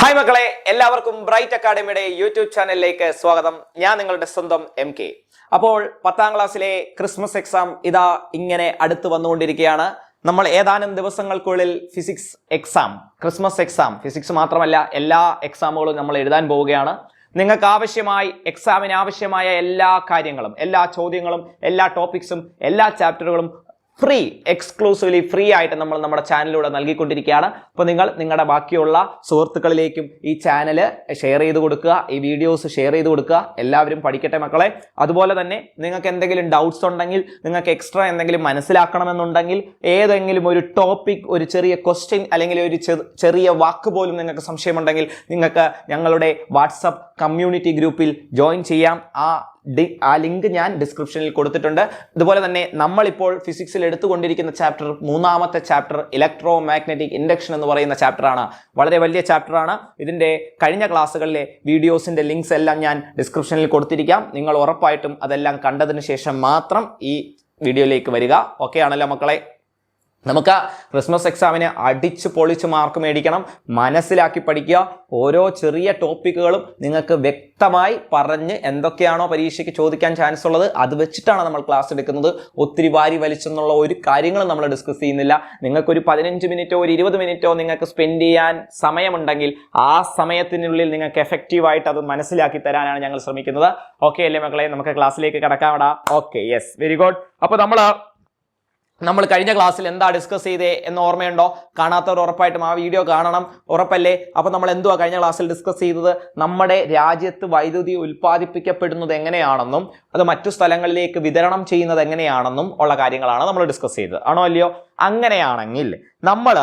Hi മക്കളെ എല്ലാവർക്കും bright അക്കാഡമിയുടെ YouTube ചാനലിലേക്ക് സ്വാഗതം. ഞാൻ നിങ്ങളുടെ സ്വന്തം എം കെ. അപ്പോൾ പത്താം ക്ലാസ്സിലെ ക്രിസ്മസ് എക്സാം ഇതാ ഇങ്ങനെ അടുത്ത് വന്നുകൊണ്ടിരിക്കുകയാണ്. നമ്മൾ ഏതാനും ദിവസങ്ങൾക്കുള്ളിൽ physics exam Christmas exam physics മാത്രമല്ല എല്ലാ എക്സാമുകളും നമ്മൾ എഴുതാൻ പോവുകയാണ്. നിങ്ങൾക്ക് ആവശ്യമായി എക്സാമിന് ആവശ്യമായ എല്ലാ കാര്യങ്ങളും എല്ലാ ചോദ്യങ്ങളും എല്ലാ ടോപ്പിക്സും എല്ലാ ചാപ്റ്ററുകളും ഫ്രീ എക്സ്ക്ലൂസീവ്ലി ഫ്രീ ആയിട്ട് നമ്മൾ നമ്മുടെ ചാനലിലൂടെ നൽകിക്കൊണ്ടിരിക്കുകയാണ്. അപ്പോൾ നിങ്ങൾ നിങ്ങളുടെ ബാക്കിയുള്ള സുഹൃത്തുക്കളിലേക്കും ഈ ചാനൽ ഷെയർ ചെയ്ത് കൊടുക്കുക ഈ വീഡിയോസ് ഷെയർ ചെയ്ത് കൊടുക്കുക. എല്ലാവരും പഠിക്കട്ടെ മക്കളെ. അതുപോലെ തന്നെ നിങ്ങൾക്ക് എന്തെങ്കിലും ഡൗട്ട്സ് ഉണ്ടെങ്കിൽ നിങ്ങൾക്ക് എക്സ്ട്രാ എന്തെങ്കിലും മനസ്സിലാക്കണമെന്നുണ്ടെങ്കിൽ ഏതെങ്കിലും ഒരു ടോപ്പിക് ഒരു ചെറിയ ക്വസ്റ്റ്യൻ അല്ലെങ്കിൽ ഒരു ചെറിയ വാക്ക് പോലും നിങ്ങൾക്ക് സംശയമുണ്ടെങ്കിൽ നിങ്ങൾക്ക് ഞങ്ങളുടെ വാട്സപ്പ് കമ്മ്യൂണിറ്റി ഗ്രൂപ്പിൽ ജോയിൻ ചെയ്യാം. ആ ആ ലിങ്ക് ഞാൻ ഡിസ്ക്രിപ്ഷനിൽ കൊടുത്തിട്ടുണ്ട്. അതുപോലെ തന്നെ നമ്മളിപ്പോൾ ഫിസിക്സിൽ എടുത്തുകൊണ്ടിരിക്കുന്ന ചാപ്റ്റർ മൂന്നാമത്തെ ചാപ്റ്റർ ഇലക്ട്രോ മാഗ്നറ്റിക് ഇൻഡക്ഷൻ എന്ന് പറയുന്ന ചാപ്റ്ററാണ് വളരെ വലിയ ചാപ്റ്ററാണ് ഇതിന്റെ കഴിഞ്ഞ ക്ലാസ്സുകളിലെ വീഡിയോസിന്റെ ലിങ്ക്സ് എല്ലാം ഞാൻ ഡിസ്ക്രിപ്ഷനിൽ കൊടുത്തിരിക്കാം. നിങ്ങൾ ഉറപ്പായിട്ടും അതെല്ലാം കണ്ടതിന് ശേഷം മാത്രം ഈ വീഡിയോയിലേക്ക് വരിക. ഓക്കെ ആണല്ലോ മക്കളെ? നമുക്ക് ക്രിസ്മസ് എക്സാമിന് അടിച്ച് പൊളിച്ച് മാർക്ക് മേടിക്കണം മനസ്സിലാക്കി പഠിക്കുക ഓരോ ചെറിയ ടോപ്പിക്കുകളും നിങ്ങൾക്ക് വ്യക്തമായി പറഞ്ഞ് എന്തൊക്കെയാണോ പരീക്ഷയ്ക്ക് ചോദിക്കാൻ ചാൻസ് ഉള്ളത് അത് വെച്ചിട്ടാണ് നമ്മൾ ക്ലാസ് എടുക്കുന്നത്. ഒത്തിരി വാരി വലിച്ചെന്നുള്ള ഒരു കാര്യങ്ങളും നമ്മൾ ഡിസ്കസ് ചെയ്യുന്നില്ല. നിങ്ങൾക്കൊരു പതിനഞ്ച് മിനിറ്റോ ഒരു ഇരുപത് മിനിറ്റോ നിങ്ങൾക്ക് സ്പെൻഡ് ചെയ്യാൻ സമയമുണ്ടെങ്കിൽ ആ സമയത്തിനുള്ളിൽ നിങ്ങൾക്ക് എഫക്റ്റീവായിട്ട് അത് മനസ്സിലാക്കി തരാനാണ് ഞങ്ങൾ ശ്രമിക്കുന്നത്. ഓക്കെ അല്ലേ മക്കളെ? നമുക്ക് ക്ലാസ്സിലേക്ക് കിടക്കാം ഓക്കെ യെസ് വെരി ഗുഡ് അപ്പോൾ നമ്മൾ നമ്മൾ കഴിഞ്ഞ ക്ലാസ്സിൽ എന്താ ഡിസ്കസ് ചെയ്തേ എന്ന് ഓർമ്മയുണ്ടോ? കാണാത്തവർ ഉറപ്പായിട്ടും ആ വീഡിയോ കാണണം. ഉറപ്പല്ലേ? അപ്പോൾ നമ്മൾ എന്തുവാ കഴിഞ്ഞ ക്ലാസ്സിൽ ഡിസ്കസ് ചെയ്തത്? നമ്മുടെ രാജ്യത്ത് വൈദ്യുതി ഉൽപ്പാദിപ്പിക്കപ്പെടുന്നത് എങ്ങനെയാണെന്നും അത് മറ്റു സ്ഥലങ്ങളിലേക്ക് വിതരണം ചെയ്യുന്നത് എങ്ങനെയാണെന്നും ഉള്ള കാര്യങ്ങളാണ് നമ്മൾ ഡിസ്കസ് ചെയ്തത്. ആണോ അല്ലയോ? അങ്ങനെയാണെങ്കിൽ നമ്മൾ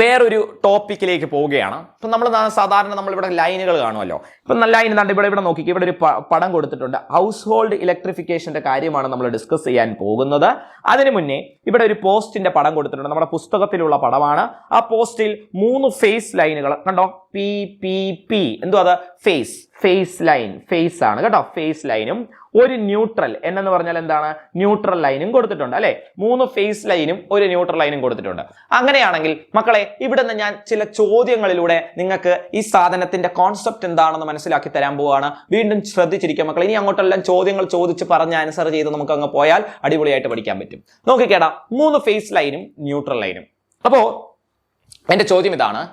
വേറൊരു ടോപ്പിക്കിലേക്ക് പോവുകയാണ്. ഇപ്പം നമ്മൾ സാധാരണ നമ്മളിവിടെ ലൈനുകൾ കാണുമല്ലോ. ഇപ്പം ലൈൻ എന്താണ്ട് ഇവിടെ ഇവിടെ നോക്കി ഇവിടെ ഒരു പടം കൊടുത്തിട്ടുണ്ട്. ഹൗസ് ഹോൾഡ് ഇലക്ട്രിഫിക്കേഷന്റെ കാര്യമാണ് നമ്മൾ ഡിസ്കസ് ചെയ്യാൻ പോകുന്നത്. അതിനു മുന്നേ ഇവിടെ ഒരു പോസ്റ്റിന്റെ പടം കൊടുത്തിട്ടുണ്ട്. നമ്മുടെ പുസ്തകത്തിലുള്ള പടമാണ്. ആ പോസ്റ്റിൽ മൂന്ന് ഫേസ് ലൈനുകൾ കണ്ടോ? പി പി പി എന്തോ അത്? ഫേസ് ഫേസ് ലൈൻ ഫേസ് ആണ്. കേട്ടോ? ഫേസ് ലൈനും ഒരു ന്യൂട്രൽ എന്നു പറഞ്ഞാൽ എന്താണ്? ന്യൂട്രൽ ലൈനും കൊടുത്തിട്ടുണ്ട് അല്ലെ? മൂന്ന് ഫേസ് ലൈനും ഒരു ന്യൂട്രൽ ലൈനും കൊടുത്തിട്ടുണ്ട്. അങ്ങനെയാണെങ്കിൽ മക്കളെ ഇവിടെ നിന്ന് ഞാൻ ചില ചോദ്യങ്ങളിലൂടെ നിങ്ങൾക്ക് ഈ സാധനത്തിന്റെ കോൺസെപ്റ്റ് എന്താണെന്ന് മനസ്സിലാക്കി തരാൻ പോവുകയാണ് വീണ്ടും ശ്രദ്ധിച്ചിരിക്കുക മക്കളെ ഇനി അങ്ങോട്ടെല്ലാം ചോദ്യങ്ങൾ ചോദിച്ച് പറഞ്ഞ് ആൻസർ ചെയ്ത് നമുക്ക് അങ്ങ് പോയാൽ അടിപൊളിയായിട്ട് പഠിക്കാൻ പറ്റും. നോക്കിക്കേടാ മൂന്ന് ഫേസ് ലൈനും ന്യൂട്രൽ ലൈനും അപ്പോ എന്റെ ചോദ്യം ഇതാണ്.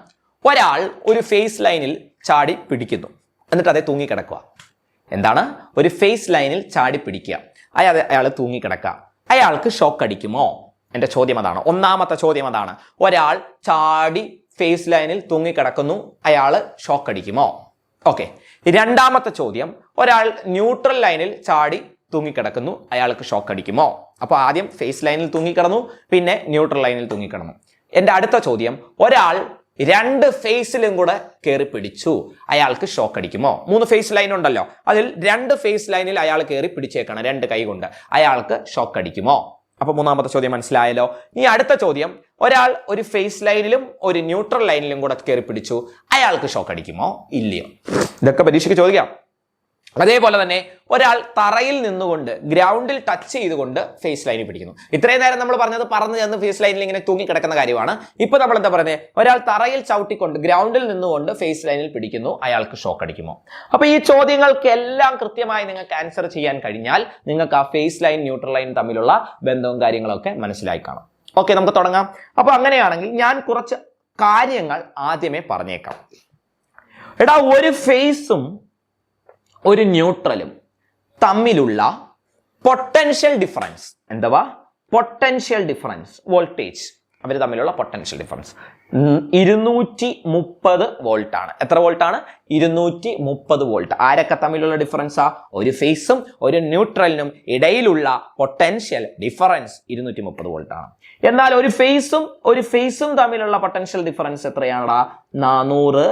ഒരാൾ ഒരു ഫേസ് ലൈനിൽ ചാടി പിടിക്കുന്നു. എന്നിട്ട് അതേ തൂങ്ങിക്കിടക്കുക എന്താണ്? ഒരു ഫേസ് ലൈനിൽ ചാടി പിടിക്കുക. അയാൾ അയാൾ തൂങ്ങിക്കിടക്കുക. അയാൾക്ക് ഷോക്ക് അടിക്കുമോ? എന്റെ ചോദ്യം അതാണ്. ഒന്നാമത്തെ ചോദ്യം അതാണ്. ഒരാൾ ചാടി ഫേസ് ലൈനിൽ തൂങ്ങിക്കിടക്കുന്നു. അയാൾ ഷോക്ക് അടിക്കുമോ? ഓക്കെ രണ്ടാമത്തെ ചോദ്യം. ഒരാൾ ന്യൂട്രൽ ലൈനിൽ ചാടി തൂങ്ങിക്കിടക്കുന്നു. അയാൾക്ക് ഷോക്ക് അടിക്കുമോ? അപ്പോൾ ആദ്യം ഫേസ് ലൈനിൽ തൂങ്ങിക്കിടന്നു. പിന്നെ ന്യൂട്രൽ ലൈനിൽ തൂങ്ങിക്കിടന്നു. എന്റെ അടുത്ത ചോദ്യം. ഒരാൾ രണ്ട് ഫേസിലും കൂടെ കയറി പിടിച്ചു. അയാൾക്ക് ഷോക്ക് അടിക്കുമോ? മൂന്ന് ഫേസ് ലൈൻ ഉണ്ടല്ലോ. അതിൽ രണ്ട് ഫേസ് ലൈനിൽ അയാൾ കയറി പിടിച്ചേക്കണം രണ്ട് കൈ കൊണ്ട്. അയാൾക്ക് ഷോക്ക് അടിക്കുമോ? അപ്പൊ മൂന്നാമത്തെ ചോദ്യം മനസ്സിലായല്ലോ. ഇനി അടുത്ത ചോദ്യം. ഒരാൾ ഒരു ഫേസ് ലൈനിലും ഒരു ന്യൂട്രൽ ലൈനിലും കൂടെ കയറി പിടിച്ചു. അയാൾക്ക് ഷോക്ക് അടിക്കുമോ? ഇല്ലയോ. ഇതൊക്കെ പരീക്ഷയ്ക്ക് ചോദിക്കാം. അതേപോലെ തന്നെ ഒരാൾ തറയിൽ നിന്നുകൊണ്ട് ഗ്രൗണ്ടിൽ ടച്ച് ചെയ്തുകൊണ്ട് ഫേസ് ലൈനിൽ പിടിക്കുന്നു. ഇത്രയും നേരം നമ്മൾ പറഞ്ഞത് പറഞ്ഞു ചെന്ന് ഫേസ് ലൈനിൽ ഇങ്ങനെ തൂങ്ങി കിടക്കുന്ന കാര്യമാണ്. ഇപ്പൊ നമ്മൾ എന്താ പറയുന്നത് ഒരാൾ തറയിൽ ചവിട്ടിക്കൊണ്ട് ഗ്രൗണ്ടിൽ നിന്നുകൊണ്ട് ഫേസ് ലൈനിൽ പിടിക്കുന്നു. അയാൾക്ക് ഷോക്ക് അടിക്കുമോ? അപ്പൊ ഈ ചോദ്യങ്ങൾക്കെല്ലാം കൃത്യമായി നിങ്ങൾക്ക് ആൻസർ ചെയ്യാൻ കഴിഞ്ഞാൽ നിങ്ങൾക്ക് ആ ഫേസ് ലൈൻ ന്യൂട്രൽ ലൈൻ തമ്മിലുള്ള ബന്ധവും കാര്യങ്ങളൊക്കെ മനസ്സിലായി കാണാം. ഓക്കെ നമുക്ക് തുടങ്ങാം. അപ്പൊ അങ്ങനെയാണെങ്കിൽ ഞാൻ കുറച്ച് കാര്യങ്ങൾ ആദ്യമേ പറഞ്ഞേക്കാം. എടാ ഒരു ഫേസും ഒരു ന്യൂട്രലും തമ്മിലുള്ള പൊട്ടൻഷ്യൽ ഡിഫറൻസ്. എന്തുവാ? Potential difference. വോൾട്ടേജ്. അവർ തമ്മിലുള്ള പൊട്ടൻഷ്യൽ ഡിഫറൻസ്. ഇരുന്നൂറ്റി മുപ്പത് വോൾട്ട് ആണ് എത്ര വോൾട്ട് ആണ് ഇരുന്നൂറ്റി മുപ്പത് വോൾട്ട്. ആരൊക്കെ തമ്മിലുള്ള ഡിഫറൻസാ? ഒരു ഫേസും ഒരു ന്യൂട്രലിനും ഇടയിലുള്ള പൊട്ടൻഷ്യൽ ഡിഫറൻസ് ഇരുന്നൂറ്റി മുപ്പത് വോൾട്ട് ആണ് എന്നാൽ ഒരു ഫേസും ഒരു ഫേസും തമ്മിലുള്ള പൊട്ടൻഷ്യൽ ഡിഫറൻസ് എത്രയാണടാ? നാനൂറ്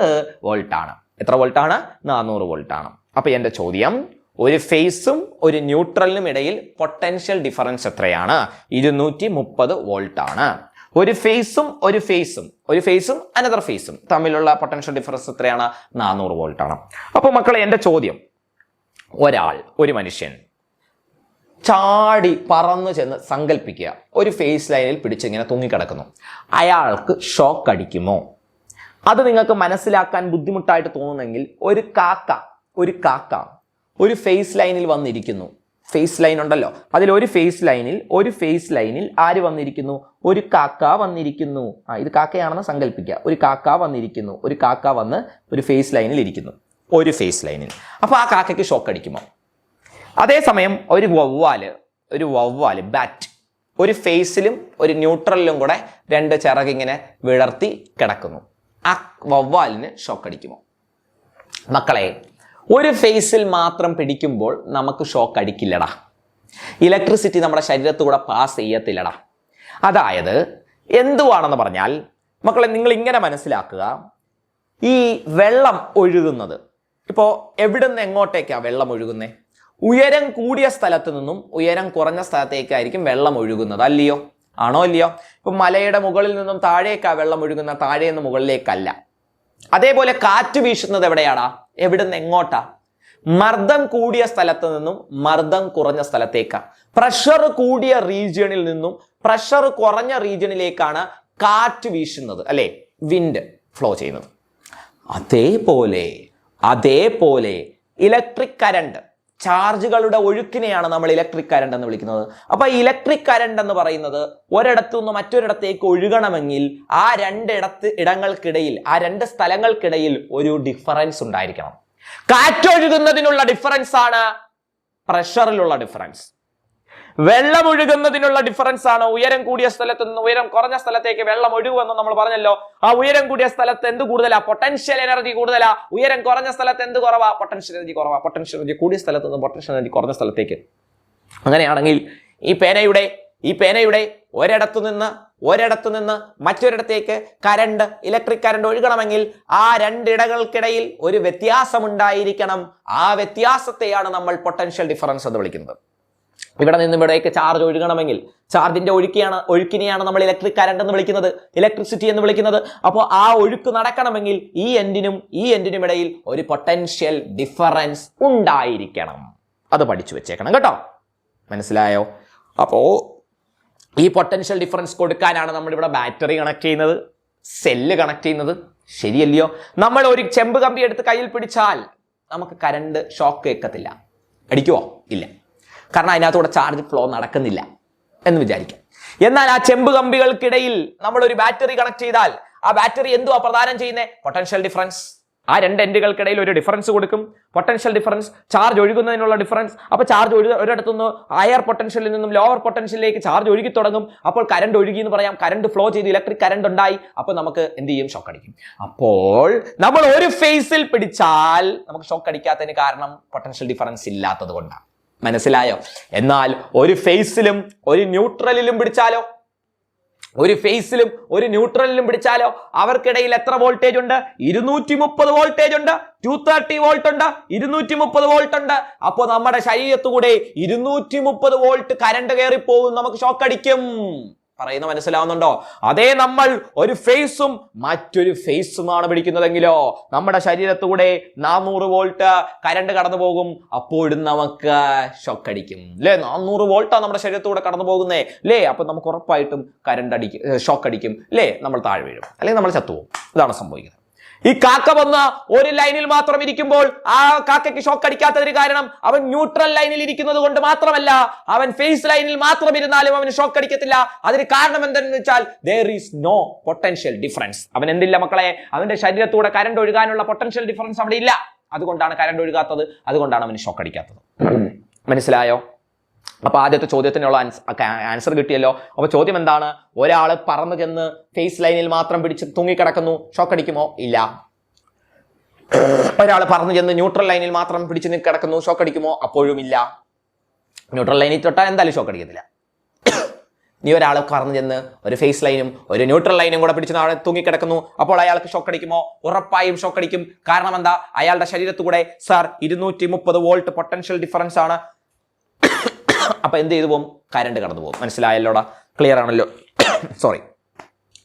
വോൾട്ട് ആണ് എത്ര വോൾട്ട് ആണ് നാനൂറ് വോൾട്ട് ആണ് അപ്പൊ എന്റെ ചോദ്യം ഒരു ഫേസും ഒരു ന്യൂട്രലിനും ഇടയിൽ പൊട്ടൻഷ്യൽ ഡിഫറൻസ് എത്രയാണ്? ഇരുന്നൂറ്റി മുപ്പത് വോൾട്ട് ആണ്. ഒരു ഫേസും ഒരു ഫേസും ഒരു ഫേസും അനദർ ഫേസും തമ്മിലുള്ള പൊട്ടൻഷ്യൽ ഡിഫറൻസ് എത്രയാണ്? നാനൂറ് വോൾട്ട് ആണ്. അപ്പോൾ മക്കളെ എന്റെ ചോദ്യം ഒരാൾ ഒരു മനുഷ്യൻ ചാടി പറന്നു ചെന്ന് സങ്കല്പിക്കുക ഒരു ഫേസ് ലൈനിൽ പിടിച്ചിങ്ങനെ തൂങ്ങിക്കിടക്കുന്നു. അയാൾക്ക് ഷോക്ക് അടിക്കുമോ? അത് നിങ്ങൾക്ക് മനസ്സിലാക്കാൻ ബുദ്ധിമുട്ടായിട്ട് തോന്നുന്നെങ്കിൽ ഒരു കാക്ക ഒരു കാക്ക ഒരു ഫേസ് ലൈനിൽ വന്നിരിക്കുന്നു. ഫേസ് ലൈൻ ഉണ്ടല്ലോ. അതിൽ ഒരു ഫേസ് ലൈനിൽ ഒരു ഫേസ് ലൈനിൽ ആര് വന്നിരിക്കുന്നു? ഒരു കാക്ക വന്നിരിക്കുന്നു. ആ ഇത് കാക്കയാണെന്ന് സങ്കല്പിക്കുക ഒരു കാക്ക വന്നിരിക്കുന്നു. ഒരു കാക്ക വന്ന് ഒരു ഫേസ് ലൈനിൽ ഇരിക്കുന്നു. ഒരു ഫേസ് ലൈനിൽ അപ്പോൾ ആ കാക്കയ്ക്ക് ഷോക്ക് അടിക്കുമോ? അതേസമയം ഒരു വവ്വാൽ ഒരു വവ്വാൽ ബാറ്റ് ഒരു ഫേസിലും ഒരു ന്യൂട്രലിലും കൂടെ രണ്ട് ചിറകിങ്ങനെ വിളർത്തി കിടക്കുന്നു. ആ വവ്വാലിന് ഷോക്ക് അടിക്കുമോ? മക്കളെ ഒരു ഫേസിൽ മാത്രം പിടിക്കുമ്പോൾ നമുക്ക് ഷോക്ക് അടിക്കില്ലടാ. ഇലക്ട്രിസിറ്റി നമ്മുടെ ശരീരത്തുകൂടെ പാസ് ചെയ്യത്തില്ലടാ. അതായത് എന്തുവാണെന്ന് പറഞ്ഞാൽ മക്കളെ നിങ്ങൾ ഇങ്ങനെ മനസ്സിലാക്കുക ഈ വെള്ളം ഒഴുകുന്നത്. ഇപ്പോൾ എവിടെ നിന്ന് എങ്ങോട്ടേക്കാണ് വെള്ളം ഒഴുകുന്നത് ഉയരം കൂടിയ സ്ഥലത്ത് നിന്നും ഉയരം കുറഞ്ഞ സ്ഥലത്തേക്കായിരിക്കും വെള്ളം ഒഴുകുന്നത്. അല്ലയോ? ആണോ അല്ലയോ ഇപ്പൊ മലയുടെ മുകളിൽ നിന്നും താഴേക്കാ വെള്ളം ഒഴുകുന്ന താഴെ നിന്ന് മുകളിലേക്കല്ല. അതേപോലെ കാറ്റ് വീശുന്നത് എവിടെയാടാ? എവിടുന്ന് എങ്ങോട്ടാ മർദ്ദം കൂടിയ സ്ഥലത്ത് നിന്നും മർദ്ദം കുറഞ്ഞ സ്ഥലത്തേക്കാ. പ്രഷർ കൂടിയ റീജിയണിൽ നിന്നും പ്രഷർ കുറഞ്ഞ റീജിയണിലേക്കാണ് കാറ്റ് വീശുന്നത് അല്ലെ? വിൻഡ് ഫ്ലോ ചെയ്യുന്നത്. അതേപോലെ അതേപോലെ ഇലക്ട്രിക് കരണ്ട് ചാർജുകളുടെ ഒഴുക്കിനെയാണ് നമ്മൾ ഇലക്ട്രിക് കരണ്ട് എന്ന് വിളിക്കുന്നത്. അപ്പൊ ഇലക്ട്രിക് കരണ്ട് എന്ന് പറയുന്നത് ഒരിടത്തു നിന്ന് മറ്റൊരിടത്തേക്ക് ഒഴുകണമെങ്കിൽ ആ രണ്ടിടത്ത് ഇടങ്ങൾക്കിടയിൽ ആ രണ്ട് സ്ഥലങ്ങൾക്കിടയിൽ ഒരു ഡിഫറൻസ് ഉണ്ടായിരിക്കണം. കാറ്റൊഴുകുന്നതിനുള്ള ഡിഫറൻസ് ആണ് പ്രഷറിലുള്ള ഡിഫറൻസ് വെള്ളം ഒഴുകുന്നതിനുള്ള ഡിഫറൻസ് ആണ്. ഉയരം കൂടിയ സ്ഥലത്ത് നിന്ന് ഉയരം കുറഞ്ഞ സ്ഥലത്തേക്ക് വെള്ളം ഒഴുകുമെന്ന് നമ്മൾ പറഞ്ഞല്ലോ. ആ ഉയരം കൂടിയ സ്ഥലത്ത് എന്ത് കൂടുതലാ? പൊട്ടൻഷ്യൽ എനർജി കൂടുതലാ. ഉയരം കുറഞ്ഞ സ്ഥലത്ത് എന്ത് കുറവാ? പൊട്ടൻഷ്യൽ എനർജി കുറവാ. പൊട്ടൻഷ്യൽ എനർജി കൂടിയ സ്ഥലത്ത് നിന്ന് പൊട്ടൻഷ്യൽ എനർജി കുറഞ്ഞ സ്ഥലത്തേക്ക്. അങ്ങനെയാണെങ്കിൽ ഈ പേനയുടെ ഈ പേനയുടെ ഒരിടത്തു നിന്ന് ഒരിടത്തു നിന്ന് മറ്റൊരിടത്തേക്ക് കരണ്ട് ഇലക്ട്രിക് കരണ്ട് ഒഴുകണമെങ്കിൽ ആ രണ്ടിടകൾക്കിടയിൽ ഒരു വ്യത്യാസമുണ്ടായിരിക്കണം. ആ വ്യത്യാസത്തെയാണ് നമ്മൾ പൊട്ടൻഷ്യൽ ഡിഫറൻസ് എന്ന് വിളിക്കുന്നത്. ഇവിടെ നിന്നും ഇവിടേക്ക് ചാർജ് ഒഴുകണമെങ്കിൽ ചാർജിന്റെ ഒഴുക്കിയാണ് ഒഴുക്കിനെയാണ് നമ്മൾ ഇലക്ട്രിക് കറണ്ട് എന്ന് വിളിക്കുന്നത് ഇലക്ട്രിസിറ്റി എന്ന് വിളിക്കുന്നത്. അപ്പോൾ ആ ഒഴുക്ക് നടക്കണമെങ്കിൽ ഈ എൻഡിനും ഈ എൻഡിനും ഇടയിൽ ഒരു പൊട്ടൻഷ്യൽ ഡിഫറൻസ് ഉണ്ടായിരിക്കണം. അത് പഠിച്ചു വെച്ചേക്കണം കേട്ടോ. മനസ്സിലായോ? അപ്പോ ഈ പൊട്ടൻഷ്യൽ ഡിഫറൻസ് കൊടുക്കാനാണ് നമ്മൾ ഇവിടെ ബാറ്ററി കണക്ട് ചെയ്യുന്നത് സെല്ല് കണക്ട് ചെയ്യുന്നത്. ശരിയല്ലയോ? നമ്മൾ ഒരു ചെമ്പ് കമ്പി എടുത്ത് കയ്യിൽ പിടിച്ചാൽ നമുക്ക് കരണ്ട് ഷോക്ക് കേൾക്കത്തില്ല അടിക്കുവോ? ഇല്ല. കാരണം അതിനകത്തൂടെ ചാർജ് ഫ്ലോ നടക്കുന്നില്ല എന്ന് വിചാരിക്കാം. എന്നാൽ ആ ചെമ്പ് കമ്പികൾക്കിടയിൽ നമ്മൾ ഒരു ബാറ്ററി കണക്ട് ചെയ്താൽ ആ ബാറ്ററി എന്തുവാ പ്രദാനം ചെയ്യുന്നത് പൊട്ടൻഷ്യൽ ഡിഫറൻസ് ആ രണ്ട് എൻഡുകൾക്കിടയിൽ ഒരു ഡിഫറൻസ് കൊടുക്കും. പൊട്ടൻഷ്യൽ ഡിഫറൻസ് ചാർജ് ഒഴുകുന്നതിനുള്ള ഡിഫറൻസ് അപ്പോൾ ചാർജ് ഒഴുക ഒരിടത്തുനിന്ന് ഹയർ പൊട്ടൻഷ്യലിൽ നിന്നും ലോവർ പൊട്ടൻഷ്യലിലേക്ക് ചാർജ് ഒഴുകി തുടങ്ങും. അപ്പോൾ കരണ്ട് ഒഴുകി എന്ന് പറയാം. കരണ്ട് ഫ്ലോ ചെയ്ത് ഇലക്ട്രിക് കരണ്ട് ഉണ്ടായി. അപ്പോൾ നമുക്ക് എന്ത് ചെയ്യും? ഷോക്ക് അടിക്കും. അപ്പോൾ നമ്മൾ ഒരു ഫേസിൽ പിടിച്ചാൽ നമുക്ക് ഷോക്ക് അടിക്കാത്തതിന് കാരണം പൊട്ടൻഷ്യൽ ഡിഫറൻസ് ഇല്ലാത്തത് കൊണ്ടാണ്. മനസ്സിലായോ? എന്നാൽ ഒരു ഫേസിലും ഒരു ന്യൂട്രലിലും പിടിച്ചാലോ? ഒരു ഫേസിലും ഒരു ന്യൂട്രലിലും പിടിച്ചാലോ? അവർക്കിടയിൽ എത്ര വോൾട്ടേജ് ഉണ്ട്? ഇരുന്നൂറ്റി മുപ്പത് വോൾട്ടേജ് ഉണ്ട്. ടു തേർട്ടി വോൾട്ട് ഉണ്ട്. ഇരുന്നൂറ്റി മുപ്പത് വോൾട്ട് ഉണ്ട്. അപ്പോൾ നമ്മുടെ ശരീരത്തുകൂടെ ഇരുന്നൂറ്റി മുപ്പത് വോൾട്ട് കരണ്ട് കയറി പോകും നമുക്ക് ഷോക്ക് അടിക്കും പറയുന്ന മനസ്സിലാവുന്നുണ്ടോ? അതേ നമ്മൾ ഒരു ഫേസും മറ്റൊരു ഫേസുമാണ് പിടിക്കുന്നതെങ്കിലോ നമ്മുടെ ശരീരത്തൂടെ നാനൂറ് വോൾട്ട് കരണ്ട് കടന്നു പോകും അപ്പോഴും നമുക്ക് ഷോക്കടിക്കും അല്ലേ നാനൂറ് വോൾട്ടാണ് നമ്മുടെ ശരീരത്തൂടെ കടന്നു പോകുന്നേ. അല്ലേ അപ്പൊ നമുക്ക് ഉറപ്പായിട്ടും കരണ്ട് അടിക്കും ഷോക്ക് അടിക്കും. അല്ലേ നമ്മൾ താഴെ വീഴും. അല്ലെങ്കിൽ നമ്മൾ ചത്തുപോകും. ഇതാണ് സംഭവിക്കുന്നത്. ഈ കാക്ക വന്ന് ഒരു ലൈനിൽ മാത്രം ഇരിക്കുമ്പോൾ ആ കാക്കയ്ക്ക് ഷോക്ക് അടിക്കാത്തതിന് കാരണം അവൻ ന്യൂട്രൽ ലൈനിൽ ഇരിക്കുന്നത് കൊണ്ട് മാത്രമല്ല അവൻ ഫേസ് ലൈനിൽ മാത്രം ഇരുന്നാലും അവന് ഷോക്ക് അടിക്കത്തില്ല. അതിന് കാരണം എന്തെന്ന് വെച്ചാൽ there is no potential difference അവൻ എന്തില്ല മക്കളെ? അവന്റെ ശരീരത്തൂടെ കരണ്ട് ഒഴുകാനുള്ള പൊട്ടൻഷ്യൽ ഡിഫറൻസ് അവിടെ ഇല്ല. അതുകൊണ്ടാണ് കരണ്ട് ഒഴുകാത്തത് അതുകൊണ്ടാണ് അവന് ഷോക്ക് അടിക്കാത്തത്. മനസ്സിലായോ? അപ്പൊ ആദ്യത്തെ ചോദ്യത്തിനുള്ള ആൻസർ കിട്ടിയല്ലോ. അപ്പോൾ ചോദ്യം എന്താണ്? ഒരാൾ പറന്നു ചെന്ന് ഫേസ് ലൈനിൽ മാത്രം പിടിച്ച് തൂങ്ങിക്കിടക്കുന്നു. ഷോക്ക് അടിക്കുമോ? ഇല്ല. ഒരാൾ പറന്നു ചെന്ന് ന്യൂട്രൽ ലൈനിൽ മാത്രം പിടിച്ച് കിടക്കുന്നു. ഷോക്ക് അടിക്കുമോ? അപ്പോഴും ഇല്ല. ന്യൂട്രൽ ലൈനിൽ തൊട്ടാൽ എന്തായാലും ഷോക്ക് അടിക്കത്തില്ല. നീ ഒരാൾ പറന്നു ചെന്ന് ഒരു ഫേസ് ലൈനും ഒരു ന്യൂട്രൽ ലൈനും കൂടെ പിടിച്ച് നാളെ തൂങ്ങിക്കിടക്കുന്നു. അപ്പോൾ അയാൾക്ക് ഷോക്ക് അടിക്കുമോ? ഉറപ്പായും ഷോക്ക് അടിക്കും. കാരണം എന്താ? അയാളുടെ ശരീരത്തുകൂടെ സാർ ഇരുന്നൂറ്റി മുപ്പത് വോൾട്ട് പൊട്ടൻഷ്യൽ ഡിഫറൻസ് ആണ്. അപ്പൊ എന്ത് ചെയ്തു പോകും കരണ്ട് കടന്നു പോകും മനസ്സിലായല്ലോടാ? ക്ലിയർ ആണല്ലോ? സോറി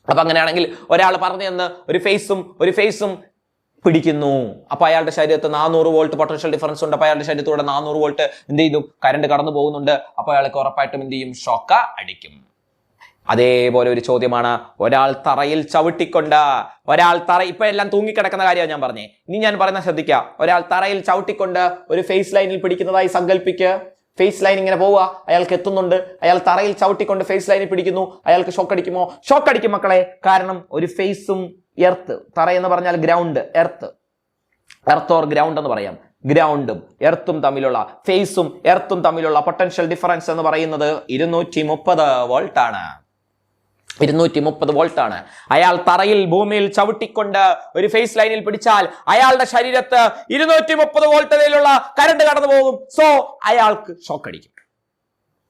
അപ്പൊ അങ്ങനെയാണെങ്കിൽ ഒരാൾ പറഞ്ഞു തന്ന് ഒരു ഫേസും ഒരു ഫേസും പിടിക്കുന്നു. അപ്പൊ അയാളുടെ ശരീരത്ത് നാനൂറ് വോൾട്ട് പൊട്ടൻഷ്യൽ ഡിഫറൻസ് ഉണ്ട്. അപ്പൊ അയാളുടെ ശരീരത്തൂടെ നാനൂറ് വോൾട്ട് എന്ത് ചെയ്തു? കരണ്ട് കടന്നു പോകുന്നുണ്ട്. അപ്പൊ അയാൾക്ക് ഉറപ്പായിട്ടും എന്ത് ചെയ്യും? ഷോക്ക അടിക്കും. അതേപോലെ ഒരു ചോദ്യമാണ്. ഒരാൾ തറയിൽ ചവിട്ടിക്കൊണ്ട് ഒരാൾ തറ ഇപ്പൊ എല്ലാം തൂങ്ങിക്കിടക്കുന്ന കാര്യമാണ് ഞാൻ പറഞ്ഞേ. ഇനി ഞാൻ പറയുന്ന ശ്രദ്ധിക്കുക ഒരാൾ തറയിൽ ചവിട്ടിക്കൊണ്ട് ഒരു ഫേസ് ലൈനിൽ പിടിക്കുന്നതായി സങ്കല്പിക്ക്. ഫേസ് ലൈൻ ഇങ്ങനെ പോവുക. അയാൾക്ക് എത്തുന്നുണ്ട്. അയാൾ തറയിൽ ചവിട്ടിക്കൊണ്ട് ഫേസ് ലൈനിൽ പിടിക്കുന്നു. അയാൾക്ക് ഷോക്ക് അടിക്കുമോ? ഷോക്ക് അടിക്കും മക്കളെ. കാരണം ഒരു ഫേസും എർത്ത് തറ എന്ന് പറഞ്ഞാൽ ground earth earth or ground എന്ന് പറയാം. ഗ്രൗണ്ടും എർത്തും തമ്മിലുള്ള ഫേസും എർത്തും തമ്മിലുള്ള പൊട്ടൻഷ്യൽ ഡിഫറൻസ് എന്ന് പറയുന്നത് ഇരുന്നൂറ്റി മുപ്പത് വോൾട്ട് ആണ്. ഇരുന്നൂറ്റി മുപ്പത് വോൾട്ട് ആണ് അയാൾ തറയിൽ ഭൂമിയിൽ ചവിട്ടിക്കൊണ്ട് ഒരു ഫേസ് ലൈനിൽ പിടിച്ചാൽ അയാളുടെ ശരീരത്ത് ഇരുന്നൂറ്റി മുപ്പത് വോൾട്ടതയിലുള്ള കരണ്ട് കടന്നു പോകും. സോ അയാൾക്ക് ഷോക്ക് അടിക്കും.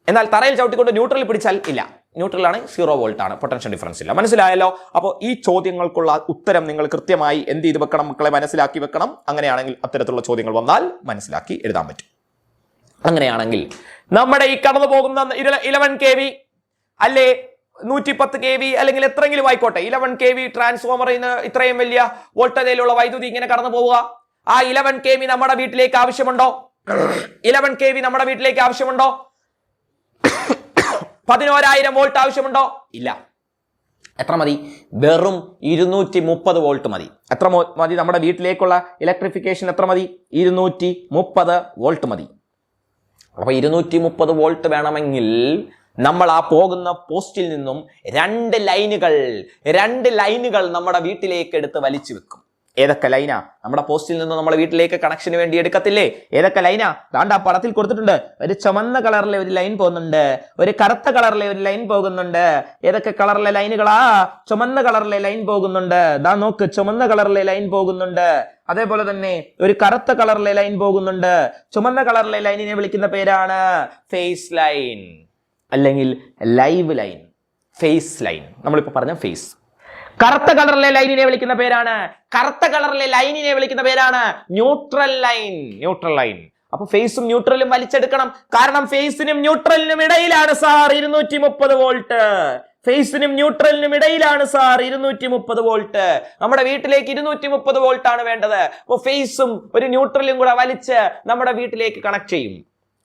എന്നാൽ തറയിൽ ചവിട്ടിക്കൊണ്ട് ന്യൂട്രലിൽ പിടിച്ചാൽ ഇല്ല. ന്യൂട്രലാണ് സീറോ വോൾട്ട് ആണ്. പൊട്ടൻഷ്യൽ ഡിഫറൻസ് ഇല്ല. മനസ്സിലായല്ലോ? അപ്പോൾ ഈ ചോദ്യങ്ങൾക്കുള്ള ഉത്തരം നിങ്ങൾ കൃത്യമായി എന്ത് ചെയ്ത് വെക്കണം? മക്കളെ മനസ്സിലാക്കി വെക്കണം. അങ്ങനെയാണെങ്കിൽ അത്തരത്തിലുള്ള ചോദ്യങ്ങൾ വന്നാൽ മനസ്സിലാക്കി എഴുതാൻ പറ്റും. അങ്ങനെയാണെങ്കിൽ നമ്മുടെ ഈ കടന്നു പോകുന്ന ഇലവൻ കെ വി അല്ലേ? നൂറ്റി പത്ത് കെ വി അല്ലെങ്കിൽ എത്രയെങ്കിലും ആയിക്കോട്ടെ. ഇലവൻ കെ വി ട്രാൻസ്ഫോമർ ഇത്രയും വലിയ വോൾട്ടേജിലുള്ള വൈദ്യുതി ഇങ്ങനെ കടന്നു പോവുക. ആ ഇലവൻ കെ വി നമ്മുടെ വീട്ടിലേക്ക് ആവശ്യമുണ്ടോ? ഇലവൻ കെ വി നമ്മുടെ വീട്ടിലേക്ക് ആവശ്യമുണ്ടോ? പതിനോരായിരം വോൾട്ട് ആവശ്യമുണ്ടോ? ഇല്ല. എത്ര മതി? വെറും ഇരുന്നൂറ്റി മുപ്പത് വോൾട്ട് മതി. എത്ര മതി? നമ്മുടെ വീട്ടിലേക്കുള്ള ഇലക്ട്രിഫിക്കേഷൻ എത്ര മതി? ഇരുന്നൂറ്റി മുപ്പത് വോൾട്ട് മതി. അപ്പോൾ ഇരുന്നൂറ്റി മുപ്പത് വോൾട്ട് വേണമെങ്കിൽ നമ്മൾ ആ പോകുന്ന പോസ്റ്റിൽ നിന്നും രണ്ട് ലൈനുകൾ രണ്ട് ലൈനുകൾ നമ്മുടെ വീട്ടിലേക്ക് എടുത്ത് വലിച്ചു വെക്കും. ഏതൊക്കെ ലൈനാ? നമ്മുടെ പോസ്റ്റിൽ നിന്ന് നമ്മുടെ വീട്ടിലേക്ക് കണക്ഷന് വേണ്ടി എടുക്കത്തില്ലേ? ഏതൊക്കെ ലൈനാ? ദാണ്ട് ആ പടത്തിൽ കൊടുത്തിട്ടുണ്ട്. ഒരു ചുമന്ന കളറിലെ ഒരു ലൈൻ പോകുന്നുണ്ട്. ഒരു കറുത്ത കളറിലെ ഒരു ലൈൻ പോകുന്നുണ്ട്. ഏതൊക്കെ കളറിലെ ലൈനുകളാ? ചുമന്ന കളറിലെ ലൈൻ പോകുന്നുണ്ട്. ദാ നോക്ക് ചുമന്ന കളറിലെ ലൈൻ പോകുന്നുണ്ട്. അതേപോലെ തന്നെ ഒരു കറുത്ത കളറിലെ ലൈൻ പോകുന്നുണ്ട്. ചുമന്ന കളറിലെ ലൈനിനെ വിളിക്കുന്ന പേരാണ് ഫേസ് ലൈൻ അല്ലെങ്കിൽ ലൈവ് ലൈൻ ഫേസ് ലൈൻ. നമ്മളിപ്പോ പറഞ്ഞ ഫേസ്. കറുത്ത കളറിലെ ലൈനിനെ വിളിക്കുന്ന പേരാണ്. കറുത്ത കളറിലെ ലൈനിനെ വിളിക്കുന്ന പേരാണ് ന്യൂട്രൽ ലൈൻ. Neutral line. അപ്പൊ ഫേസും ന്യൂട്രലും വലിച്ചെടുക്കണം. കാരണം ഫേസിനും ന്യൂട്രലിനും ഇടയിലാണ് സാർ ഇരുന്നൂറ്റി മുപ്പത് വോൾട്ട്. ഫേസിനും ന്യൂട്രലിനും ഇടയിലാണ് സാർ ഇരുന്നൂറ്റി മുപ്പത് വോൾട്ട്. നമ്മുടെ വീട്ടിലേക്ക് ഇരുന്നൂറ്റി മുപ്പത് വോൾട്ട് ആണ് വേണ്ടത്. അപ്പോൾ ഫേസും ഒരു ന്യൂട്രലും കൂടെ വലിച്ച് നമ്മുടെ വീട്ടിലേക്ക് കണക്ട് ചെയ്യും.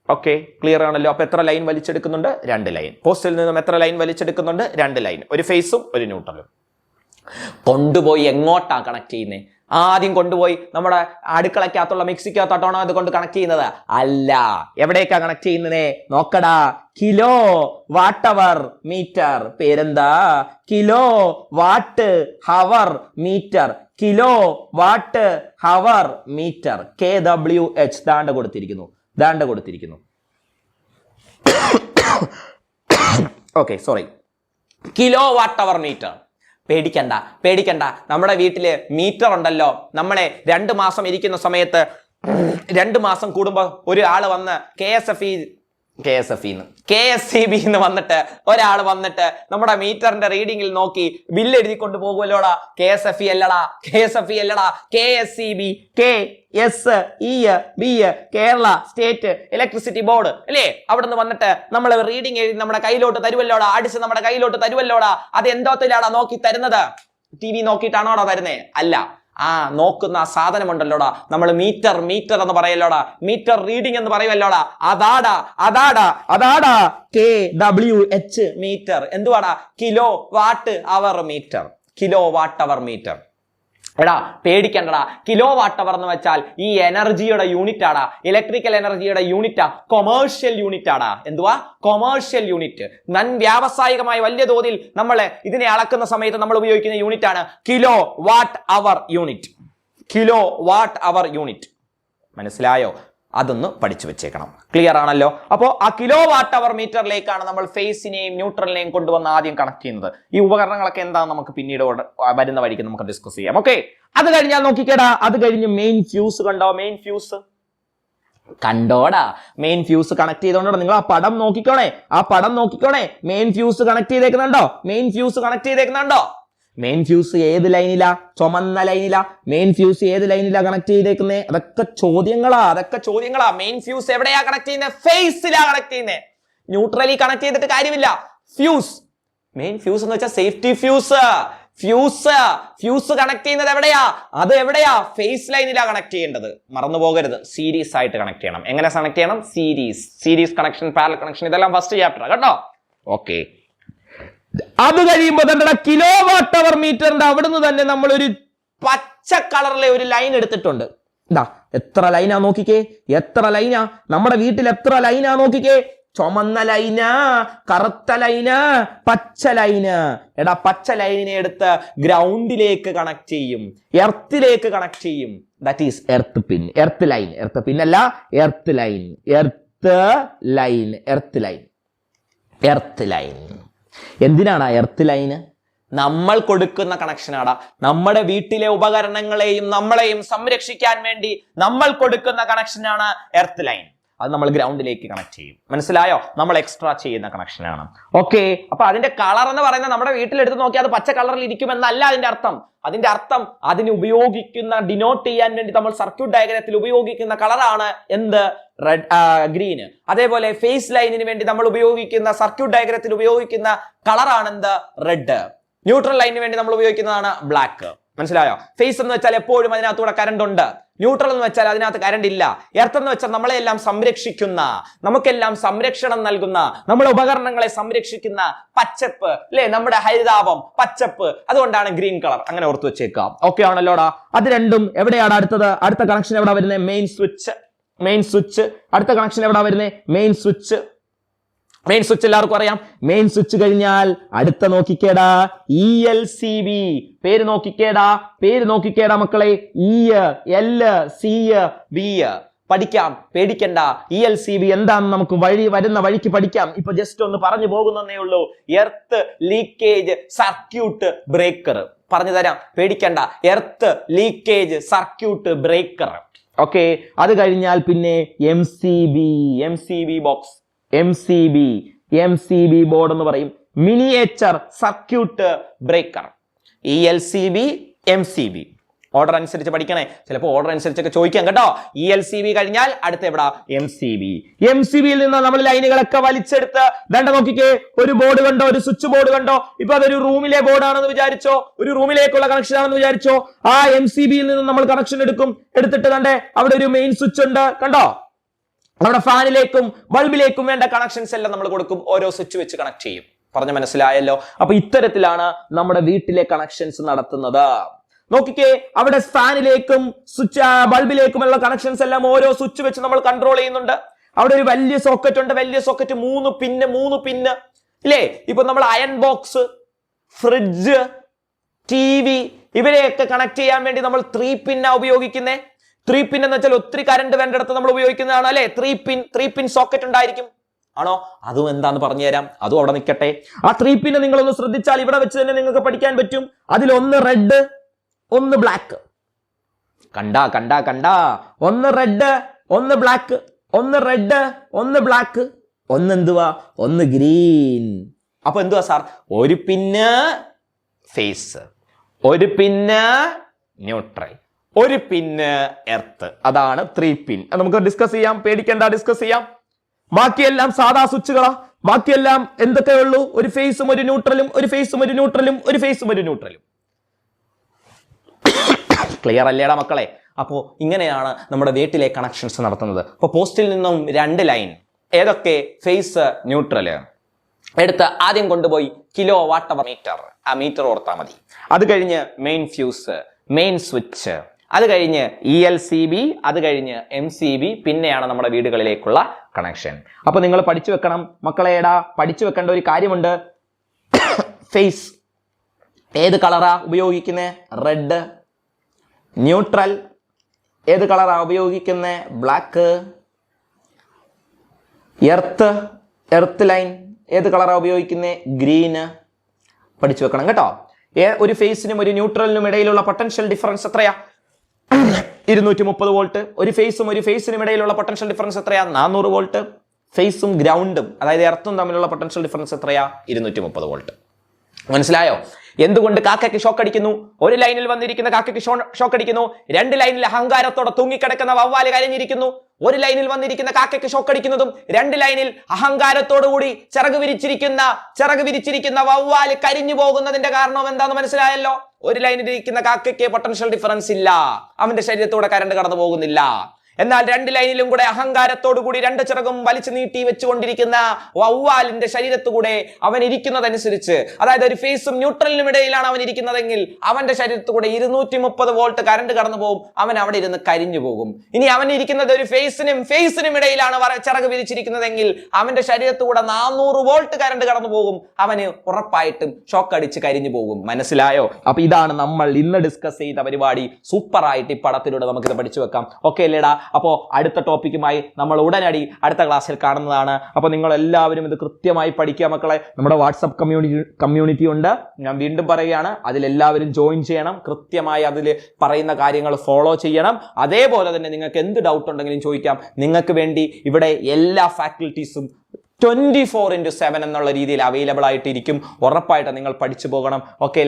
ഓക്കെ ക്ലിയർ ആണല്ലോ. അപ്പൊ എത്ര ലൈൻ വലിച്ചെടുക്കുന്നുണ്ട്? രണ്ട് ലൈൻ പോസ്റ്റിൽ നിന്നും എത്ര ലൈൻ വലിച്ചെടുക്കുന്നുണ്ട്? രണ്ട് ലൈൻ ഒരു ഫേസും ഒരു ന്യൂട്രലും കൊണ്ടുപോയി എങ്ങോട്ടാ കണക്ട് ചെയ്യുന്നത് ആദ്യം കൊണ്ടുപോയി നമ്മുടെ അടുക്കളയ്ക്കകത്തുള്ള മിക്സിക്കകത്തോട്ടാണോ അത് കൊണ്ട് കണക്ട് ചെയ്യുന്നത്? അല്ല. എവിടേക്കാ കണക്ട് ചെയ്യുന്നത്? നോക്കടാ. Kilowatt hour meter. പേരെന്താ? Kilowatt hour meter. Kilowatt hour meter. K W H ദാണ്ട കൊടുത്തിരിക്കുന്നു. ദാണ്ട കൊടുത്തിരിക്കുന്നു. Okay sorry kilowatt hour meter പേടിക്കണ്ട പേടിക്കണ്ട. നമ്മുടെ വീട്ടിൽ മീറ്റർ ഉണ്ടല്ലോ നമ്മളെ രണ്ട് മാസം ഇരിക്കുന്ന സമയത്ത് രണ്ട് മാസം കൂടുമ്പോൾ ഒരു ആൾ വന്ന് K S F E K S F ഇന്ന് കെ എസ് സി ബി എന്ന് വന്നിട്ട് ഒരാൾ വന്നിട്ട് നമ്മുടെ മീറ്ററിന്റെ റീഡിംഗിൽ നോക്കി ബില്ല് എഴുതി കൊണ്ട് പോകുമല്ലോടാ കെ എസ് എഫ് ഇ അല്ലടാ. കെ എസ് എഫ് ഇ അല്ലടാ. K S C B K S E B Kerala state electricity board അല്ലേ? അവിടെ നിന്ന് വന്നിട്ട് നമ്മൾ റീഡിംഗ് എഴുതി നമ്മുടെ കയ്യിലോട്ട് തരുവല്ലോടാ. അടിച്ച് നമ്മുടെ കയ്യിലോട്ട് തരുവല്ലോടാ. അത് എന്തോത്തിലാടാ നോക്കി തരുന്നത്? ടി വി നോക്കിയിട്ടാണോടാ തരുന്നേ? അല്ല. ആ നോക്കുന്ന ആ സാധനമുണ്ടല്ലോടാ. നമ്മൾ മീറ്റർ മീറ്റർ എന്ന് പറയല്ലോടാ. മീറ്റർ റീഡിംഗ് എന്ന് പറയുമല്ലോടാ അതാടാ അതാടാ അതാടാ. K W H meter. എന്തുവാടാ? Kilowatt hour meter. Kilowatt hour meter. എടാ പേടിക്കണ്ടടാ. കിലോ വാട്ട് അവർ എന്ന് വെച്ചാൽ ഈ എനർജിയുടെ യൂണിറ്റ് ആടാ. ഇലക്ട്രിക്കൽ എനർജിയുടെ യൂണിറ്റാ കൊമേഴ്ഷ്യൽ യൂണിറ്റ് ആടാ. എന്തുവാ? കൊമേഴ്ഷ്യൽ യൂണിറ്റ് നൻ വ്യാവസായികമായി വലിയ തോതിൽ നമ്മൾ ഇതിനെ അളക്കുന്ന സമയത്ത് നമ്മൾ ഉപയോഗിക്കുന്ന യൂണിറ്റ് ആണ് kilowatt hour unit kilowatt hour unit മനസ്സിലായോ? അതൊന്ന് പഠിച്ചു വെച്ചേക്കണം. ക്ലിയർ ആണല്ലോ? അപ്പോ ആ കിലോ വാട്ട് അവർ മീറ്ററിലേക്കാണ് നമ്മൾ ഫേസിനെയും ന്യൂട്രലിനെയും കൊണ്ടുവന്ന് ആദ്യം കണക്ട് ചെയ്യുന്നത്. ഈ ഉപകരണങ്ങളൊക്കെ എന്താണെന്ന് നമുക്ക് പിന്നീട് വരുന്ന വഴിക്ക് നമുക്ക് ഡിസ്കസ് ചെയ്യാം. ഓക്കെ അത് കഴിഞ്ഞാൽ നോക്കിക്കേടാ അത് കഴിഞ്ഞ് മെയിൻ ഫ്യൂസ് കണ്ടോ? മെയിൻ ഫ്യൂസ് കണ്ടോടാ. മെയിൻ ഫ്യൂസ് കണക്ട് ചെയ്തോണ്ടോ നിങ്ങൾ ആ പടം നോക്കിക്കോണേ. ആ പടം നോക്കിക്കോണേ. മെയിൻ ഫ്യൂസ് കണക്ട് ചെയ്തേക്കുന്നുണ്ടോ? മെയിൻ ഫ്യൂസ് കണക്ട് ചെയ്തേക്കുന്നുണ്ടോ? മെയിൻ ഫ്യൂസ് ഏത് ലൈനിലാ ചുമന്ന ലൈനിലാ മെയിൻ ഫ്യൂസ് ഏത് ലൈനിലാ കണക്ട് ചെയ്തേക്കുന്നത് അതൊക്കെ ചോദ്യങ്ങളാ അതൊക്കെ ചോദ്യങ്ങളാ. മെയിൻ ഫ്യൂസ് എവിടെയാ കണക്ട് ചെയ്യുന്നത് ഫേസിലാ കണക്ട് ചെയ്യുന്നത് ന്യൂട്രലി കണക്ട് ചെയ്തിട്ട് കാര്യമില്ല. ഫ്യൂസ് മെയിൻ ഫ്യൂസ് എന്ന് വെച്ചാൽ safety fuse fuse fuse connect ചെയ്യുന്നത് എവിടെയാ? അത് എവിടെയാ? ഫേസ് ലൈനിലാ കണക്ട് ചെയ്യേണ്ടത്. മറന്നു പോകരുത്. സീരീസ് ആയിട്ട് കണക്ട് ചെയ്യണം. എങ്ങനെ കണക്ട് ചെയ്യണം? Series series connection parallel connection ഇതെല്ലാം ഫസ്റ്റ് ചാപ്റ്റർ കേട്ടോ? ഓക്കെ അത് കഴിയുമ്പോൾ തന്നെ കിലോ വാട്ട് അവർ മീറ്ററിന്റെ അവിടുന്ന് തന്നെ നമ്മൾ ഒരു പച്ച കളറിലെ ഒരു ലൈൻ എടുത്തിട്ടുണ്ട്. ഇതാ എത്ര ലൈനാ നോക്കിക്കേ എത്ര ലൈനാ നമ്മുടെ വീട്ടിൽ എത്ര ലൈനാ നോക്കിക്കേ? ചുമന്ന ലൈന കറുത്ത ലൈന പച്ച ലൈന എടാ പച്ച ലൈനിനെ എടുത്ത് ഗ്രൗണ്ടിലേക്ക് കണക്ട് ചെയ്യും എർത്തിലേക്ക് കണക്ട് ചെയ്യും. That is earth pin earth line earth pin അല്ല earth line earth line earth line earth line എന്തിനാണ് എർത്ത് ലൈന് നമ്മൾ കൊടുക്കുന്ന കണക്ഷനാടാ നമ്മുടെ വീട്ടിലെ ഉപകരണങ്ങളെയും നമ്മളെയും സംരക്ഷിക്കാൻ വേണ്ടി നമ്മൾ കൊടുക്കുന്ന കണക്ഷനാണ് എർത്ത് ലൈൻ അത് നമ്മൾ ഗ്രൗണ്ടിലേക്ക് കണക്ട് ചെയ്യും. മനസ്സിലായോ? നമ്മൾ എക്സ്ട്രാ ചെയ്യുന്ന കണക്ഷനാണ് ഓക്കെ അപ്പൊ അതിന്റെ കളർ എന്ന് പറയുന്നത് നമ്മുടെ വീട്ടിലെടുത്ത് നോക്കിയാൽ അത് പച്ച കളറിൽ ഇരിക്കുമെന്നല്ല അതിന്റെ അർത്ഥം. അതിന്റെ അർത്ഥം അതിന് ഉപയോഗിക്കുന്ന ഡിനോട്ട് ചെയ്യാൻ വേണ്ടി നമ്മൾ സർക്യൂട്ട് ഡയഗ്രത്തിൽ ഉപയോഗിക്കുന്ന കളറാണ് എന്ത്? റെഡ് ഗ്രീന് അതേപോലെ ഫേസ് ലൈനിന് വേണ്ടി നമ്മൾ ഉപയോഗിക്കുന്ന സർക്യൂട്ട് ഡയഗ്രത്തിൽ ഉപയോഗിക്കുന്ന കളറാണ് എന്ത്? റെഡ് ന്യൂട്രൽ ലൈനിന് വേണ്ടി നമ്മൾ ഉപയോഗിക്കുന്നതാണ് ബ്ലാക്ക് മനസ്സിലായോ? ഫേസ് എന്ന് വെച്ചാൽ എപ്പോഴും അതിനകത്തൂടെ കറണ്ട് ഉണ്ട്. ന്യൂട്രൽ എന്ന് വെച്ചാൽ അതിനകത്ത് കറണ്ട് ഇല്ല. എർത്ത് എന്ന് വെച്ചാൽ നമ്മളെല്ലാം സംരക്ഷിക്കുന്ന നമുക്കെല്ലാം സംരക്ഷണം നൽകുന്ന നമ്മുടെ ഉപകരണങ്ങളെ സംരക്ഷിക്കുന്ന പച്ചപ്പ് അല്ലെ? നമ്മുടെ ഹരിതാപം പച്ചപ്പ്. അതുകൊണ്ടാണ് ഗ്രീൻ കളർ അങ്ങനെ ഓർത്ത് വെച്ചേക്കാം ഓക്കെ ആണല്ലോടാ. അത് രണ്ടും എവിടെയാണ് അടുത്തത്? അടുത്ത കണക്ഷൻ എവിടെ വരുന്നത് മെയിൻ സ്വിച്ച് മെയിൻ സ്വിച്ച് അടുത്ത കണക്ഷൻ എവിടെ വരുന്നത് മെയിൻ സ്വിച്ച് മെയിൻ സ്വിച്ച് എല്ലാവർക്കും അറിയാം. മെയിൻ സ്വിച്ച് കഴിഞ്ഞാൽ അടുത്ത നോക്കിക്കേടാ ഇ എൽ സി ബി പേര് നോക്കിക്കേടാ പേര് നോക്കിക്കേടാ മക്കളെ. ഇ എൽ സി ബി പഠിക്കാം പേടിക്കണ്ട. ഇ എൽ സി ബി എന്താണെന്ന് നമുക്ക് വഴി വരുന്ന വഴിക്ക് പഠിക്കാം. ഇപ്പൊ ജസ്റ്റ് ഒന്ന് പറഞ്ഞു പോകുന്നേ ഉള്ളൂ. എർത്ത് ലീക്കേജ് സർക്യൂട്ട് ബ്രേക്കർ പറഞ്ഞു തരാം പേടിക്കണ്ട. Earth leakage circuit breaker okay അത് കഴിഞ്ഞാൽ പിന്നെ M C B M C B box M C B M C B board എന്ന് പറയും. Miniature circuit breaker E L C B M C B order അനുസരിച്ച് പഠിക്കണേ. ചിലപ്പോൾ ഓർഡർ അനുസരിച്ചൊക്കെ ചോദിക്കാം കേട്ടോ. ഇ എൽ സി ബി കഴിഞ്ഞാൽ അടുത്ത എവിടാ? M C B M C ബിയിൽ നിന്ന് നമ്മൾ ലൈനുകളൊക്കെ വലിച്ചെടുത്ത്. ദണ്ട നോക്കിക്കേ ഒരു ബോർഡ് കണ്ടോ ഒരു സ്വിച്ച് ബോർഡ് കണ്ടോ? ഇപ്പൊ അതൊരു റൂമിലെ ബോർഡ് ആണെന്ന് വിചാരിച്ചോ? ഒരു റൂമിലേക്കുള്ള കണക്ഷൻ ആണെന്ന് വിചാരിച്ചോ? ആ എം സി ബിയിൽ നിന്ന് നമ്മൾ കണക്ഷൻ എടുക്കും. എടുത്തിട്ട് കണ്ടേ അവിടെ ഒരു മെയിൻ സ്വിച്ച് ഉണ്ട്. കണ്ടോ? നമ്മുടെ ഫാനിലേക്കും ബൾബിലേക്കും വേണ്ട കണക്ഷൻസ് എല്ലാം നമ്മൾ കൊടുക്കും. ഓരോ സ്വിച്ച് വെച്ച് കണക്ട് ചെയ്യും. പറഞ്ഞ മനസ്സിലായല്ലോ? അപ്പൊ ഇത്തരത്തിലാണ് നമ്മുടെ വീട്ടിലെ കണക്ഷൻസ് നടത്തുന്നത്. നോക്കിക്കേ അവിടെ ഫാനിലേക്കും സ്വിച്ച് ബൾബിലേക്കുമുള്ള കണക്ഷൻസ് എല്ലാം ഓരോ സ്വിച്ച് വെച്ച് നമ്മൾ കൺട്രോൾ ചെയ്യുന്നുണ്ട്. അവിടെ ഒരു വലിയ സോക്കറ്റ് ഉണ്ട്. വലിയ സോക്കറ്റ് മൂന്ന് പിന്ന് മൂന്ന് പിന്ന് ഇല്ലേ? ഇപ്പൊ നമ്മൾ iron box fridge T V ഇവരെയൊക്കെ കണക്ട് ചെയ്യാൻ വേണ്ടി നമ്മൾ ത്രീ പിന്നാ ഉപയോഗിക്കുന്നേ. ത്രീ പിൻ എന്ന് വെച്ചാൽ ഒത്തിരി കരണ്ട് വേണ്ടിടത്ത് നമ്മൾ ഉപയോഗിക്കുന്നതാണ് അല്ലെ? Three pin three pin socket ഉണ്ടായിരിക്കും. ആണോ? അതും എന്താന്ന് പറഞ്ഞു തരാം അതും അവിടെ നിൽക്കട്ടെ. ആ ത്രീ പിന്നെ നിങ്ങളൊന്ന് ശ്രദ്ധിച്ചാൽ ഇവിടെ വെച്ച് തന്നെ നിങ്ങൾക്ക് പഠിക്കാൻ പറ്റും. അതിൽ ഒന്ന് റെഡ് ഒന്ന് ബ്ലാക്ക് കണ്ടാ കണ്ടാ കണ്ടാ. ഒന്ന് റെഡ് ഒന്ന് ബ്ലാക്ക് ഒന്ന് റെഡ് ഒന്ന് ബ്ലാക്ക് ഒന്ന് എന്തുവാ? ഒന്ന് ഗ്രീൻ അപ്പൊ എന്തുവാ സാർ ഒരു പിന്ന് ഫേസ് ഒരു പിന്ന് ന്യൂട്രൽ ഒരു പിന്ന് എർത്ത്. അതാണ് ത്രീ പിൻ. നമുക്ക് ഡിസ്കസ് ചെയ്യാം. പേടിക്കണ്ട ഡിസ്കസ് ചെയ്യാം. ബാക്കിയെല്ലാം സാധാ സ്വിച്ചുകളാ. ബാക്കിയെല്ലാം എന്തൊക്കെ ഉള്ളൂ? ഒരു ഫേസും ഒരു ന്യൂട്രലും ഒരു ഫേസും ഒരു ന്യൂട്രലും ഒരു ഫേസും ഒരു ന്യൂട്രലും. ക്ലിയർ അല്ലേടാ മക്കളെ? അപ്പോ ഇങ്ങനെയാണ് നമ്മുടെ വീട്ടിലെ കണക്ഷൻസ് നടത്തുന്നത്. അപ്പോൾ പോസ്റ്റിൽ നിന്നും രണ്ട് ലൈൻ ഏതൊക്കെ? Phase neutral. എടുത്ത് ആദ്യം കൊണ്ടുപോയി കിലോ വാട്ട് അവർ മീറ്റർ. ആ മീറ്റർ ഓർത്താൽ മതി. അത് കഴിഞ്ഞ് മെയിൻ ഫ്യൂസ് മെയിൻ സ്വിച്ച് അത് കഴിഞ്ഞ് ഇ എൽ സി ബി അത് കഴിഞ്ഞ് എം സി ബി പിന്നെയാണ് നമ്മുടെ വീടുകളിലേക്കുള്ള കണക്ഷൻ അപ്പോൾ നിങ്ങൾ പഠിച്ചു വെക്കണം. മക്കളെടാ പഠിച്ചു വെക്കേണ്ട ഒരു കാര്യമുണ്ട്. ഫേസ് ഏത് കളറാ ഉപയോഗിക്കുന്നത് റെഡ് ന്യൂട്രൽ ഏത് കളറാ ഉപയോഗിക്കുന്നത് ബ്ലാക്ക് എർത്ത് എർത്ത് ലൈൻ ഏത് കളറാ ഉപയോഗിക്കുന്നത് ഗ്രീന് പഠിച്ചു വെക്കണം കേട്ടോ. ഒരു ഫേസിനും ഒരു ന്യൂട്രലിനും ഇടയിലുള്ള പൊട്ടൻഷ്യൽ ഡിഫറൻസ് എത്രയാ? ഇരുന്നൂറ്റി മുപ്പത് വോൾട്ട് ഒരു ഫേസും ഒരു ഫേസിനും ഇടയിലുള്ള പൊട്ടൻഷ്യൽ ഡിഫറൻസ് എത്രയാ? നാനൂറ് വോൾട്ട്. ഫേസും ഗ്രൗണ്ടും അതായത് എർത്തും തമ്മിലുള്ള പൊട്ടൻഷ്യൽ ഡിഫറൻസ് എത്രയാ? ഇരുന്നൂറ്റി മുപ്പത് വോൾട്ട്. മനസ്സിലായോ? എന്തുകൊണ്ട് കാക്കയ്ക്ക് ഷോക്ക് അടിക്കുന്നു? ഒരു ലൈനിൽ വന്നിരിക്കുന്ന കാക്കയ്ക്ക് ഷോക്ക് അടിക്കുന്നു. രണ്ട് ലൈനിൽ അഹങ്കാരത്തോടെ തൂങ്ങിക്കിടക്കുന്ന വവ്വാൽ കരഞ്ഞിരിക്കുന്നു. ഒരു ലൈനിൽ വന്നിരിക്കുന്ന കാക്കയ്ക്ക് ഷോക്ക് അടിക്കുന്നതും രണ്ട് ലൈനിൽ അഹങ്കാരത്തോടുകൂടി ചിറക് വിരിച്ചിരിക്കുന്ന ചിറക് വിരിച്ചിരിക്കുന്ന വവ്വാൽ കരിഞ്ഞു പോകുന്നതിന്റെ കാരണം എന്താണെന്ന് മനസ്സിലായല്ലോ? ഒരു ലൈനിൽ ഇരിക്കുന്ന കാക്കയ്ക്ക് പൊട്ടൻഷ്യൽ ഡിഫറൻസ് ഇല്ല. അവന്റെ ശരീരത്തൂടെ കരണ്ട് കടന്നു പോകുന്നില്ല എന്നാൽ രണ്ട് ലൈനിലും കൂടെ അഹങ്കാരത്തോടു കൂടി രണ്ട് ചിറകും വലിച്ചു നീട്ടി വെച്ചുകൊണ്ടിരിക്കുന്ന വവ്വാലിന്റെ ശരീരത്തുകൂടെ അവൻ ഇരിക്കുന്നതനുസരിച്ച് അതായത് ഒരു ഫേസും ന്യൂട്രലിനും ഇടയിലാണ് അവൻ ഇരിക്കുന്നതെങ്കിൽ അവന്റെ ശരീരത്തുകൂടെ ഇരുന്നൂറ്റി മുപ്പത് വോൾട്ട് കറണ്ട് കടന്നു പോകും അവൻ അവിടെ ഇരുന്ന് കരിഞ്ഞു പോകും. ഇനി അവൻ ഇരിക്കുന്നത് ഒരു ഫേസിനും ഫേസിനും ഇടയിലാണ് ചിറക് വിരിച്ചിരിക്കുന്നതെങ്കിൽ അവന്റെ ശരീരത്തുകൂടെ നാനൂറ് വോൾട്ട് കറണ്ട് കടന്നു പോകും അവന് ഉറപ്പായിട്ടും ഷോക്ക് അടിച്ച് കരിഞ്ഞു പോകും. മനസ്സിലായോ? അപ്പൊ ഇതാണ് നമ്മൾ ഇന്ന് ഡിസ്കസ് ചെയ്ത പരിപാടി. സൂപ്പറായിട്ട് ഈ പടത്തിലൂടെ നമുക്കിത് പഠിച്ചു വെക്കാം. ഓക്കെ അല്ലേടാ? അപ്പോൾ അടുത്ത ടോപ്പിക്കുമായി നമ്മൾ ഉടനടി അടുത്ത ക്ലാസ്സിൽ കാണുന്നതാണ്. അപ്പോൾ നിങ്ങൾ എല്ലാവരും ഇത് കൃത്യമായി പഠിക്കുക മക്കളെ. നമ്മുടെ വാട്സപ്പ് കമ്മ്യൂണിറ്റി കമ്മ്യൂണിറ്റി ഉണ്ട്. ഞാൻ വീണ്ടും പറയുകയാണ് അതിലെല്ലാവരും ജോയിൻ ചെയ്യണം. കൃത്യമായി അതിൽ പറയുന്ന കാര്യങ്ങൾ ഫോളോ ചെയ്യണം. അതേപോലെ തന്നെ നിങ്ങൾക്ക് എന്ത് ഡൗട്ട് ഉണ്ടെങ്കിലും ചോദിക്കാം. നിങ്ങൾക്ക് വേണ്ടി ഇവിടെ എല്ലാ ഫാക്കൽറ്റീസും ട്വന്റി ഫോർ ഇന്റു സെവൻ എന്നുള്ള രീതിയിൽ അവൈലബിൾ ആയിട്ടിരിക്കും. ഉറപ്പായിട്ട് നിങ്ങൾ പഠിച്ചു പോകണം. ഓക്കെ